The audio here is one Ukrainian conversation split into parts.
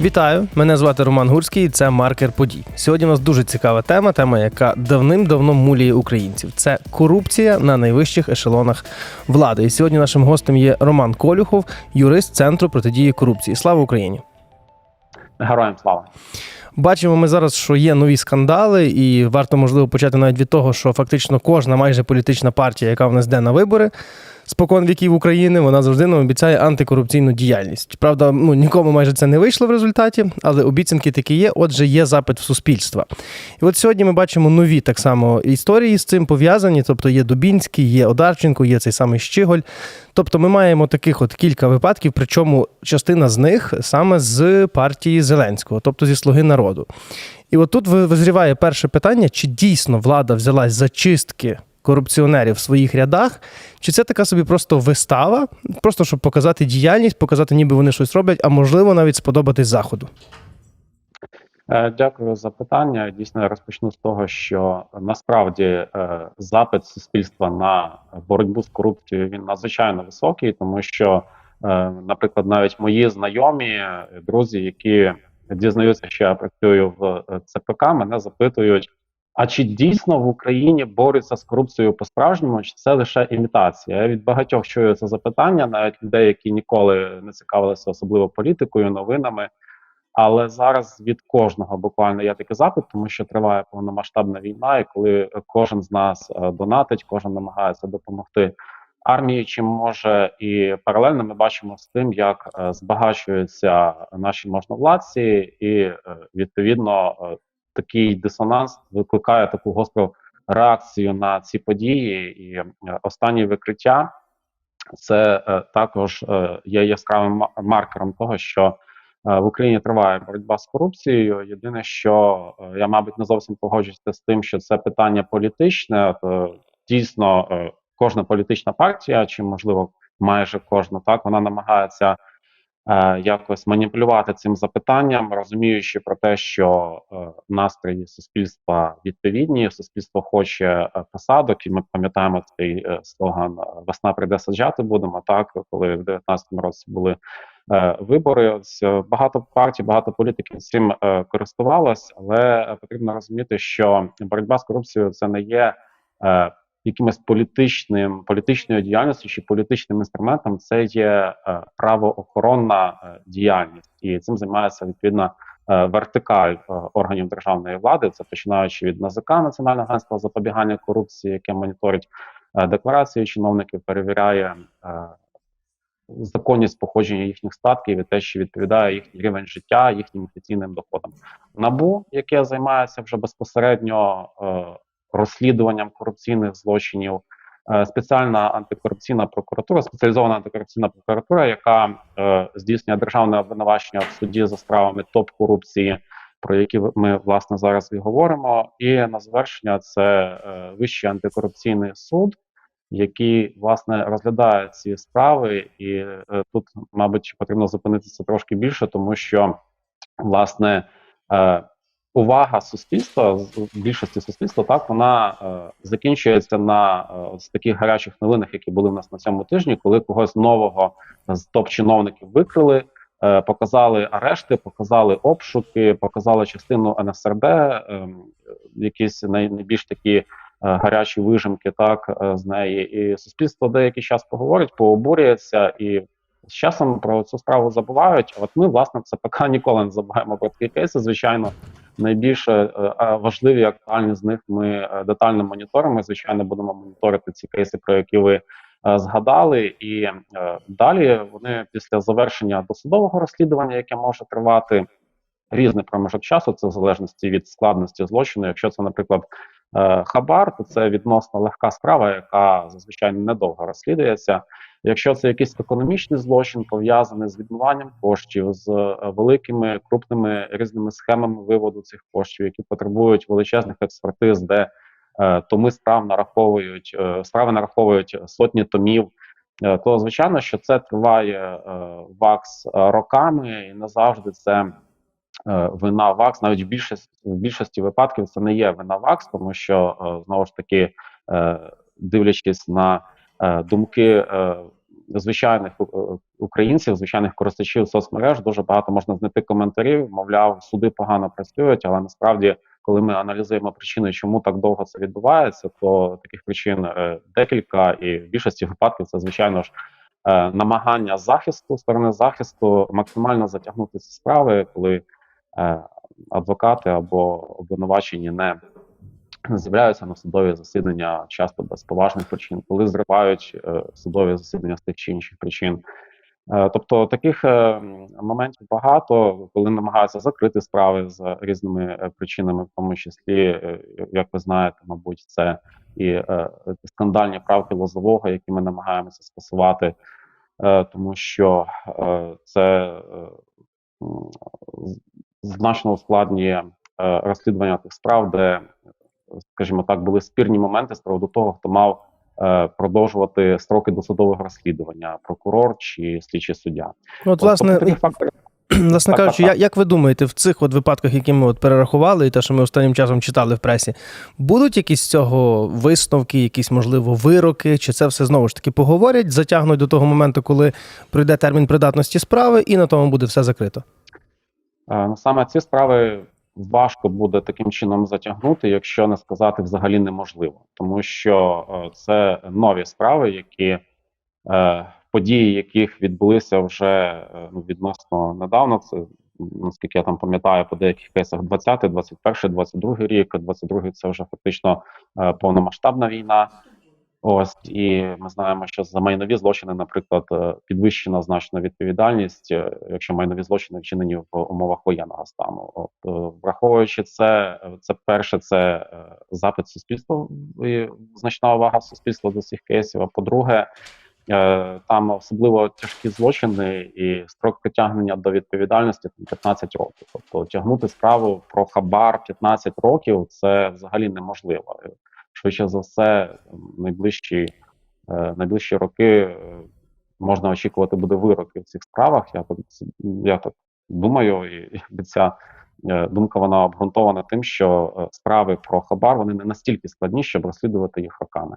Вітаю! Мене звати Роман Гурський. і Це маркер подій. Сьогодні у нас дуже цікава тема, тема, яка давним-давно муліє українців. Це корупція на найвищих ешелонах влади. І сьогодні нашим гостем є Роман Колюхов, юрист центру протидії корупції. Слава Україні! Героям слава. Бачимо ми зараз, що є нові скандали, і варто можливо почати навіть від того, що фактично кожна майже політична партія, яка в нас йде на вибори. Спокон віків України вона завжди нам обіцяє антикорупційну діяльність. Правда, ну нікому майже це не вийшло в результаті, але обіцянки такі є. Отже, є запит в суспільства. І от сьогодні ми бачимо нові так само історії з цим пов'язані. Тобто є Дубінський, є Одарченко, є цей самий Щиголь. Тобто, ми маємо таких от кілька випадків, причому частина з них саме з партії Зеленського, тобто зі Слуги народу. І от тут визріває перше питання: чи дійсно влада взялась за чистки корупціонерів в своїх рядах, чи це така собі просто вистава, просто щоб показати діяльність, показати, ніби вони щось роблять, а можливо навіть сподобатись заходу. Е, Дякую за питання. Дійсно, я розпочну з того, що насправді е, запит суспільства на боротьбу з корупцією він надзвичайно високий, тому що, е, наприклад, навіть мої знайомі друзі, які дізнаються, що я працюю в ЦПК, мене запитують. А чи дійсно в Україні борються з корупцією по-справжньому, чи це лише імітація? Я від багатьох чую це запитання, навіть людей, які ніколи не цікавилися особливо політикою, новинами. Але зараз від кожного буквально є такий запит, тому що триває повномасштабна війна, і коли кожен з нас е, донатить, кожен намагається допомогти армії, чим може, і паралельно ми бачимо з тим, як е, збагачуються наші можновладці, і е, відповідно такий дисонанс викликає таку гостру реакцію на ці події. І е, останні викриття це е, також е, є яскравим маркером того, що в Україні триває боротьба з корупцією. Єдине, що я, мабуть, не зовсім погоджуюся з тим, що це питання політичне. Дійсно кожна політична партія, чи можливо майже кожна, так вона намагається якось маніпулювати цим запитанням, розуміючи про те, що е, настрої суспільства відповідні, суспільство хоче е, посадок, і ми пам'ятаємо цей е, слоган е, Весна прийде саджати будемо. Так, коли в 19-му році були е, вибори. Ось е, багато партій, багато політиків цим е, користувалось, але е, потрібно розуміти, що боротьба з корупцією це не є. Е, Якимось політичним політичною діяльністю чи політичним інструментом це є е, правоохоронна е, діяльність, і цим займається відповідна е, вертикаль органів державної влади. Це починаючи від НАЗК Національного агентства запобігання корупції, яке моніторить декларації чиновників, перевіряє законність походження їхніх статків і те, що відповідає їхній рівень життя, їхнім офіційним доходам. Набу, яке займається вже безпосередньо розслідуванням корупційних злочинів, е, спеціальна антикорупційна прокуратура, спеціалізована антикорупційна прокуратура, яка е, здійснює державне обвинувачення в суді за справами топ корупції. Про які ми власне зараз і говоримо, і на завершення це е, Вищий антикорупційний суд, який власне розглядає ці справи, і е, тут, мабуть, потрібно зупинитися трошки більше, тому що власне е, увага суспільства з більшості суспільства, так вона е, закінчується на е, ось таких гарячих новинах, які були в нас на цьому тижні, коли когось нового з топ-чиновників викрили. е, Показали арешти, показали обшуки, показали частину НСРД, ем, якісь най, найбільш такі е, гарячі вижимки, так е, з неї, і суспільство деякий час поговорить, пообурюється, і з часом про цю справу забувають. А От ми, власне, в ЦПК ніколи не забуваємо про такі кейси. Звичайно, найбільше е, важливі, актуальні з них ми е, детально моніторимо. Звичайно, будемо моніторити ці кейси, про які ви. е, Згадали, і далі вони після завершення досудового розслідування, яке може тривати різний проміжок часу, це в залежності від складності злочину. Якщо це, наприклад, е, хабар, то це відносно легка справа, яка зазвичай недовго розслідується. Якщо це якийсь економічний злочин, пов'язаний з відмиванням коштів, з е, великими крупними різними схемами виводу цих коштів, які потребують величезних експертиз, де е, томи справ нараховують е, справи нараховують сотні томів. е, То звичайно, що це триває е, ВАКС роками, і не завжди це вина ВАКС. Навіть в більшості в більшості випадків це не є вина ВАКС, тому що е, знову ж таки, е, дивлячись на е, думки е, звичайних е, українців, звичайних користувачів соцмереж дуже багато можна знайти коментарів. Мовляв, суди погано працюють, але насправді, коли ми аналізуємо причини, чому так довго це відбувається, то таких причин е, декілька, і в більшості випадків це звичайно ж е, намагання захисту сторони захисту максимально затягнути ці справи, коли е, адвокати або обвинувачені не з'являються на судові засідання часто без поважних причин, коли зривають е, судові засідання з тих чи інших причин. Е, тобто таких е, моментів багато, коли намагаються закрити справи з різними е, причинами, в тому числі, е, як ви знаєте, мабуть, це і е, скандальні правки лозового, які ми намагаємося скасувати, е, тому що е, це е, значно ускладнює е, розслідування тих справ, де скажімо так, були спірні моменти з приводу того, хто мав е, продовжувати строки досудового розслідування, прокурор чи слідчий суддя. От, Тобто власне, факторів власне кажучи, як, як ви думаєте, в цих от випадках, які ми от перерахували, і те, що ми останнім часом читали в пресі, будуть якісь з цього висновки, якісь, можливо, вироки, чи це все знову ж таки поговорять, затягнуть до того моменту, коли пройде термін придатності справи, і на тому буде все закрито? Е, Ну, саме ці справи важко буде таким чином затягнути, якщо не сказати взагалі неможливо, тому що е, це нові справи, які е, події, яких відбулися вже ну, відносно недавно. Це наскільки я там пам'ятаю, по деяких кейсах 20, 21, 22 рік. 22 це вже фактично повномасштабна війна. Ось і ми знаємо, що за майнові злочини, наприклад, е, підвищена значно відповідальність, е, якщо майнові злочини вчинені в умовах воєнного стану. От е, враховуючи це, це перше, це запит суспільства і значна увага суспільства до цих кейсів. А по-друге, там особливо тяжкі злочини і строк притягнення до відповідальності там 15 років. Тобто тягнути справу про хабар 15 років це взагалі неможливо швидше за все, найближчі, е, найближчі роки е, можна очікувати буде вироки в цих справах. Я так, я так думаю, і і ця думка вона обґрунтована тим, що е, справи про хабар вони не настільки складні, щоб розслідувати їх роками.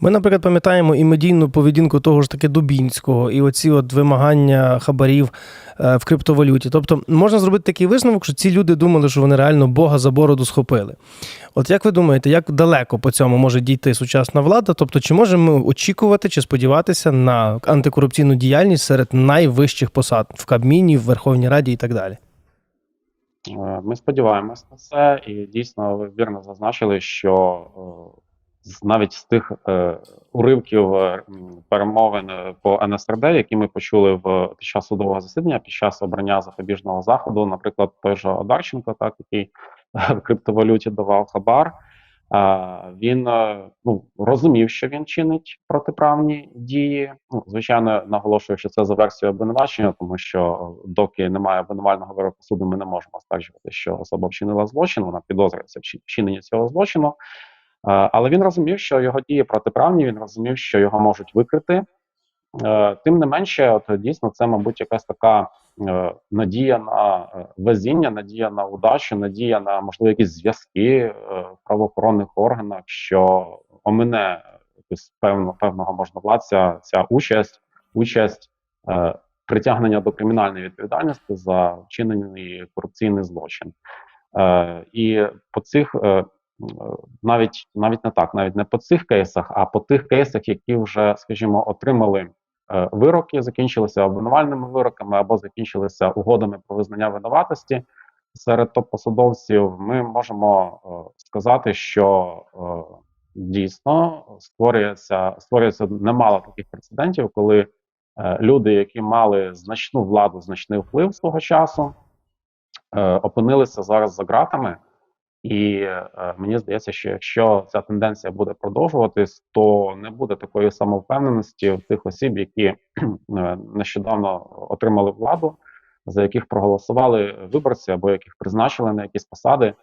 Ми, наприклад, пам'ятаємо і медійну поведінку того ж таки Дубінського, і оці от вимагання хабарів е, в криптовалюті. Тобто можна зробити такий висновок, що ці люди думали, що вони реально Бога за бороду схопили. От як ви думаєте, як далеко по цьому може дійти сучасна влада? Тобто, чи можемо ми очікувати чи сподіватися на антикорупційну діяльність серед найвищих посад в Кабміні, в Верховній Раді і так далі? Е, Ми сподіваємось на це, і дійсно ви вірно зазначили, що е, навіть з тих е, уривків перемовин по НСРД, які ми почули в під час судового засідання, під час обрання запобіжного заходу, наприклад, той же Одарченко, так який в криптовалюті давав хабар. Він е, ну розумів, що він чинить протиправні дії. Ну, звичайно, наголошую, що це за версією обвинувачення, тому що е, доки немає обвинувального вироку суду, ми не можемо стверджувати, що особа вчинила злочин, вона підозрюється в вчиненні цього злочину. Е, Але він розумів, що його дії протиправні. Він розумів, що його можуть викрити. Тим не менше, от дійсно, це, мабуть, якась така надія на е, везіння, надія на удачу, надія на можливо якісь зв'язки е, в правоохоронних органах, що омине якось певно, певного можновладця ця участь, участь е, притягнення до кримінальної відповідальності за вчинений корупційний злочин. Е, і по цих е, е, навіть навіть не так, навіть не по цих кейсах, а по тих кейсах, які вже, скажімо, отримали е, вироки, закінчилися обвинувальними вироками або закінчилися угодами про визнання винуватості. Серед топ-посадовців ми можемо е, сказати, що е, дійсно створюється створюється немало таких прецедентів, коли е, люди, які мали значну владу, значний вплив свого часу, е, опинилися зараз за ґратами. І е, мені здається, що якщо ця тенденція буде продовжуватись, то не буде такої самовпевненості в тих осіб, які е, нещодавно отримали владу, за яких проголосували виборці або яких призначили на якісь посади.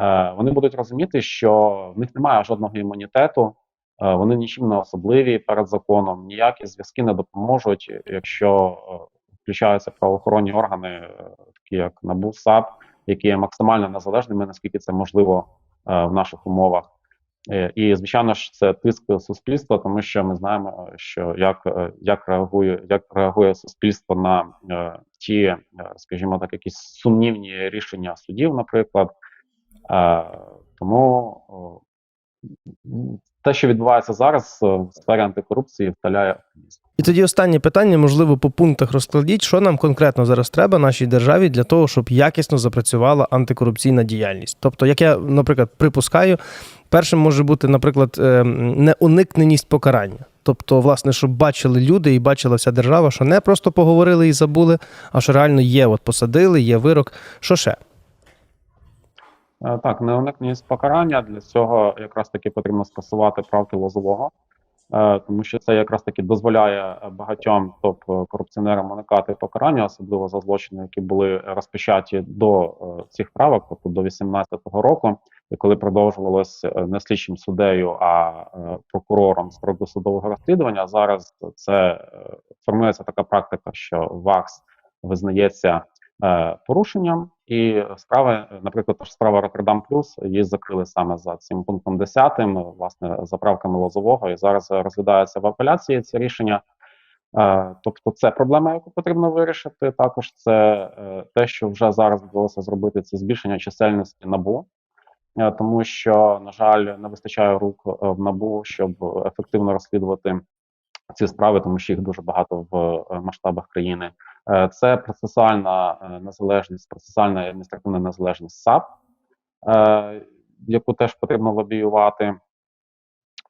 Е, вони будуть розуміти, що в них немає жодного імунітету, вони нічим не особливі перед законом, ніякі зв'язки не допоможуть, якщо включаються правоохоронні органи, такі як НАБУ, САП, які є максимально незалежними, наскільки це можливо е, в наших умовах. Е, І звичайно ж, це тиск суспільства, тому що ми знаємо, що як, е, як реагує, як реагує суспільство на е, ті, скажімо так, якісь сумнівні рішення судів, наприклад. Е, тому те, що відбувається зараз е, в сфері антикорупції, вталяє оптимізм. І тоді останнє питання, можливо, по пунктах розкладіть, що нам конкретно зараз треба нашій державі для того, щоб якісно запрацювала антикорупційна діяльність. Тобто, як я, наприклад, припускаю, першим може бути, наприклад, е, неуникненість покарання. Тобто, власне, щоб бачили люди і бачила вся держава, що не просто поговорили і забули, а що реально є, от посадили, є вирок. Що ще? Е, Так, неуникність покарання для цього якраз таки потрібно скасувати правки лозового, е, тому що це якраз таки дозволяє е, багатьом топ-корупціонерам уникати покарання, особливо за злочини, які були розпочаті до е, цих правок, тобто до 18-го року, і коли продовжувалось е, не слідчим суддею, а е, прокурором з приводу судового розслідування. Зараз це е, формується така практика, що ВАКС визнається е, порушенням, і справи, наприклад, справа Роттердам Плюс, її закрили саме за цим пунктом 10, власне, за правками Лозового, і зараз розглядається в апеляції це рішення. Е, Тобто, це проблема, яку потрібно вирішити. Також це е, те, що вже зараз вдалося зробити, це збільшення чисельності набу. Е, Тому що, на жаль, не вистачає рук в набу, щоб ефективно розслідувати ці справи, тому що їх дуже багато в масштабах країни. Е, Це процесуальна е, незалежність, процесуальна і адміністративна незалежність САП, е, яку теж потрібно лобіювати.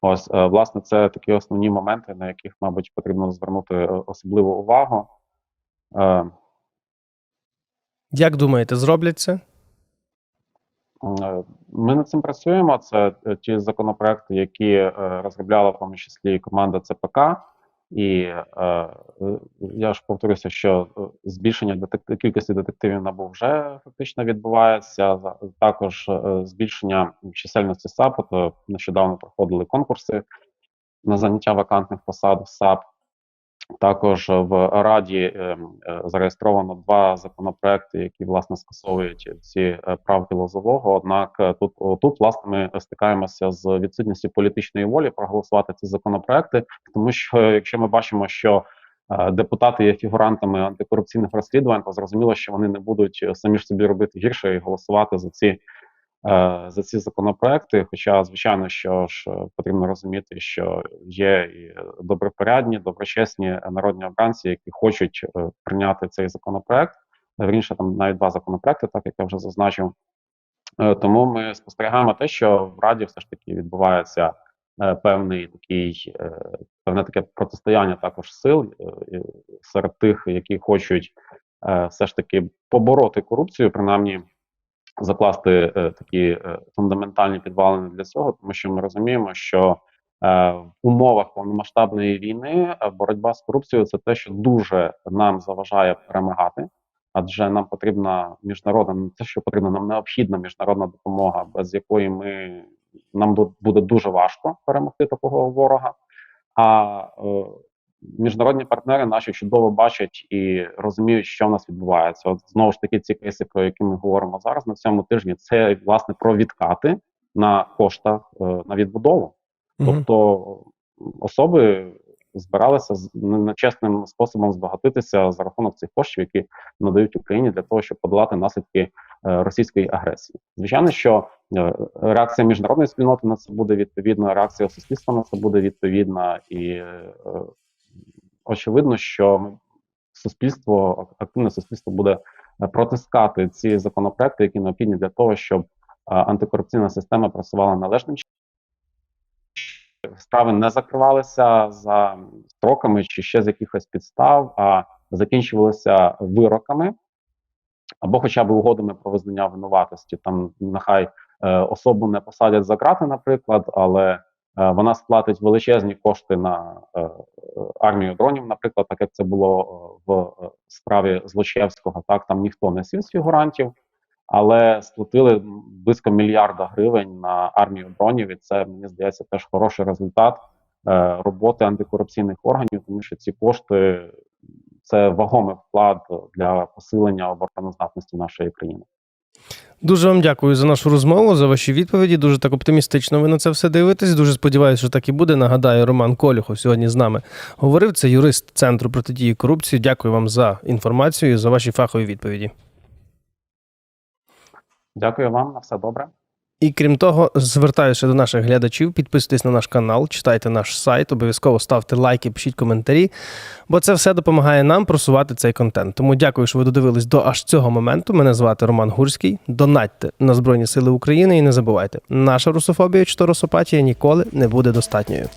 Ось, власне, це такі основні моменти, на яких, мабуть, потрібно звернути особливу увагу. Як думаєте, зроблять це? Ми над цим працюємо. Це ті законопроекти, які розробляла в тому числі команда ЦПК. І е, е, я ж повторюся, що е, збільшення детект кількості детективів набу вже фактично відбувається. Також е, збільшення чисельності САП. От, нещодавно проходили конкурси на заняття вакантних посад в САП. Також в Раді ем, е, зареєстровано два законопроекти, які власне скасовують ці е, правки лозового. Однак е, тут тут власне ми стикаємося з відсутністю політичної волі проголосувати ці законопроекти, тому що якщо ми бачимо, що депутати є фігурантами антикорупційних розслідувань, то зрозуміло, що вони не будуть самі ж собі робити гірше і голосувати за ці. Е, За ці законопроекти, хоча звичайно, що ж е, потрібно розуміти, що є і добропорядні, доброчесні народні обранці, які хочуть е, прийняти цей законопроект. Вірніше, там навіть два законопроекти, так як я вже зазначив. Тому ми спостерігаємо те, що в Раді все ж таки відбувається певний такий, певне таке протистояння також сил серед тих, які хочуть все ж таки побороти корупцію, принаймні закласти е, такі е, фундаментальні підвалини для цього, тому що ми розуміємо, що е, в умовах повномасштабної війни боротьба з корупцією це те, що дуже нам заважає перемагати. Адже нам потрібна міжнародна те, що потрібна, нам необхідна міжнародна допомога, без якої ми нам буде дуже важко перемогти такого ворога. А міжнародні партнери наші чудово бачать і розуміють, що в нас відбувається. От знову ж таки, ці кейси, про які ми говоримо зараз на цьому тижні, це власне про відкати на коштах е, на відбудову. Тобто особи збиралися з нечесним способом збагатитися за рахунок цих коштів, які надають Україні для того, щоб подолати наслідки е, російської агресії. Звичайно, що е, реакція міжнародної спільноти на це буде відповідна, реакція суспільства на це буде відповідна, і очевидно, що суспільство, активне суспільство буде е, протискати ці законопроекти, які необхідні для того, щоб е, антикорупційна система працювала належним чином. Справи не закривалися за строками чи ще з якихось підстав, а закінчувалися вироками або хоча б угодами про визнання винуватості. Там нехай е, особу не посадять за крати, наприклад, але вона сплатить величезні кошти на е, е, армію дронів, наприклад, так як це було е, в е, справі Злочевського. Так там ніхто не сів з фігурантів, але сплатили близько мільярда гривень на армію дронів, і це мені здається теж хороший результат е, роботи антикорупційних органів, тому що ці кошти це вагомий вклад для посилення обороноздатності нашої країни. Дуже вам дякую за нашу розмову, за ваші відповіді. Дуже так оптимістично ви на це все дивитесь. Дуже сподіваюся, що так і буде. Нагадаю, Роман Колюхов сьогодні з нами говорив. Це юрист Центру протидії корупції. Дякую вам за інформацію за ваші фахові відповіді. Дякую вам, на все добре. І крім того, звертаюся до наших глядачів. Підписуйтесь на наш канал, читайте наш сайт, обов'язково ставте лайки, пишіть коментарі, бо це все допомагає нам просувати цей контент. Тому дякую, що ви додивились до аж цього моменту. Мене звати Роман Гурський. Донатьте на Збройні Сили України і не забувайте, наша русофобія чи то русопатія ніколи не буде достатньою.